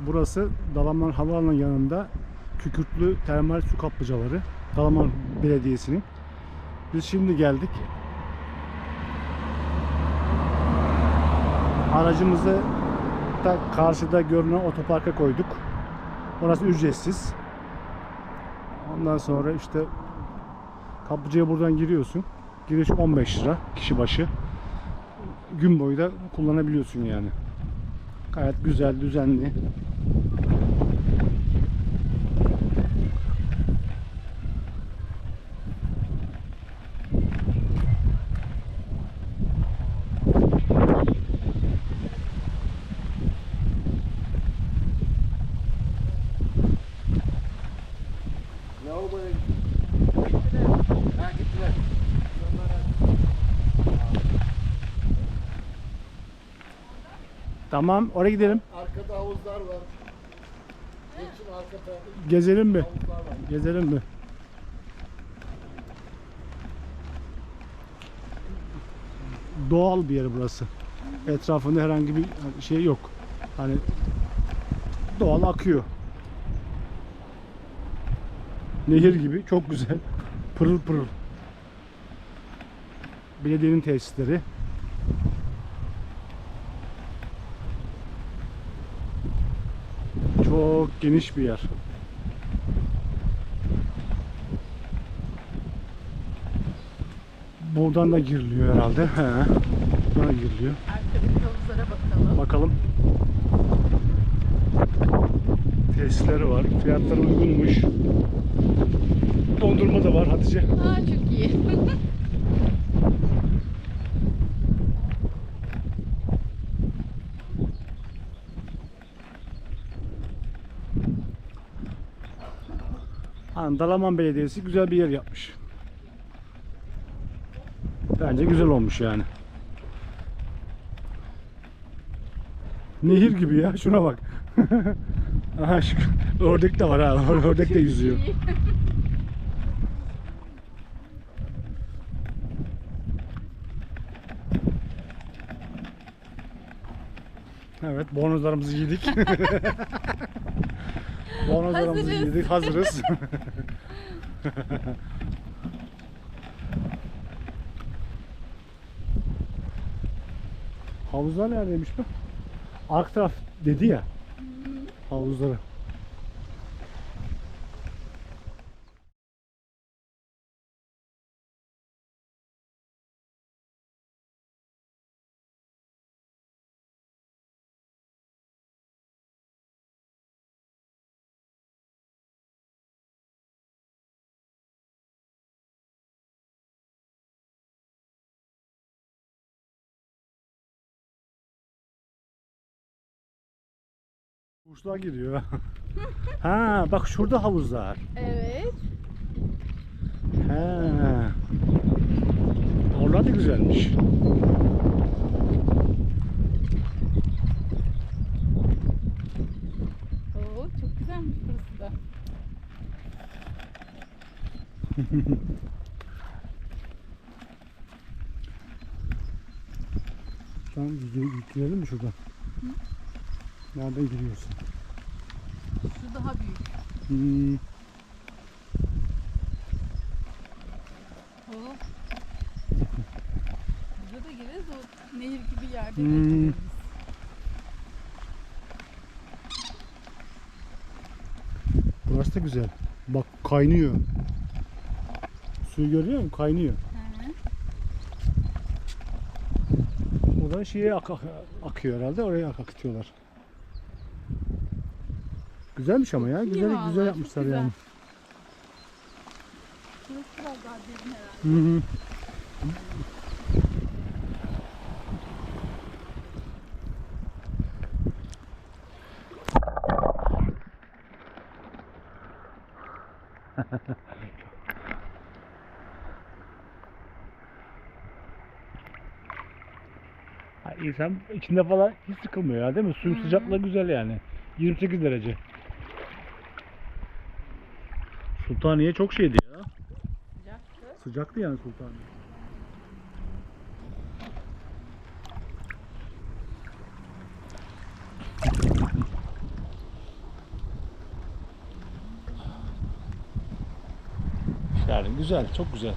Burası Dalaman Havaalanı yanında Kükürtlü Termal Su Kaplıcaları. Dalaman Belediyesi'nin. Biz şimdi geldik. Aracımızı da karşıda görünen otoparka koyduk. Orası ücretsiz. Ondan sonra işte kaplıcaya buradan giriyorsun. Giriş 15 lira kişi başı. Gün boyu da kullanabiliyorsun yani. Gayet güzel, düzenli. Tamam, oraya gidelim. Arkada havuzlar var. Geçin arka tarafta Gezelim mi? havuzlar var. Gezelim mi? Doğal bir yer burası. Etrafında herhangi bir şey yok. Hani doğal akıyor. Nehir gibi çok güzel. Pırıl pırıl. Belediyenin tesisleri. Çok geniş bir yer. Buradan da giriliyor herhalde. He. Buradan da giriliyor. Arkadaki havuzlara bakalım. Bakalım. Tesisleri var. Fiyatları uygunmuş. Dondurma da var Hatice. Aa çok iyi. Ha, Dalaman Belediyesi güzel bir yer yapmış. Bence güzel olmuş yani. Nehir gibi ya şuna bak. Aha şu ördek de var ha. Ördek de yüzüyor. Evet, bonuzlarımızı yedik. bonuzlarımızı Hazırız. yedik, hazırız. Havuzlar neredeymiş bu? Ark taraf dedi ya. Havuzları. Kuşlar gidiyor. ha bak şurada havuzlar. Evet. He. Oralar da güzelmiş. Oo çok güzelmiş burası da. An gire- girelim mi şuradan? Nereden giriyorsun? Şu daha büyük. Hmm. Burada da gireriz o nehir gibi yerde Hmm. burası da güzel. Bak kaynıyor. Suyu görüyor musun? Kaynıyor. Hı. Buradan şeye ak- ak- akıyor herhalde. Oraya ak- akıtıyorlar. Güzelmiş ama ya. Güzel vallahi, güzel yapmışlar güzel. yani. Burası biraz daha derin herhalde. Hı hı. Ha, İnsan içinde falan hiç sıkılmıyor ya değil mi? Suyun sıcaklığı güzel yani. 28 derece. Sultaniye çok şeydi ya. Sıcaktı. Sıcaktı yani Sultaniye. Yani güzel, çok güzel.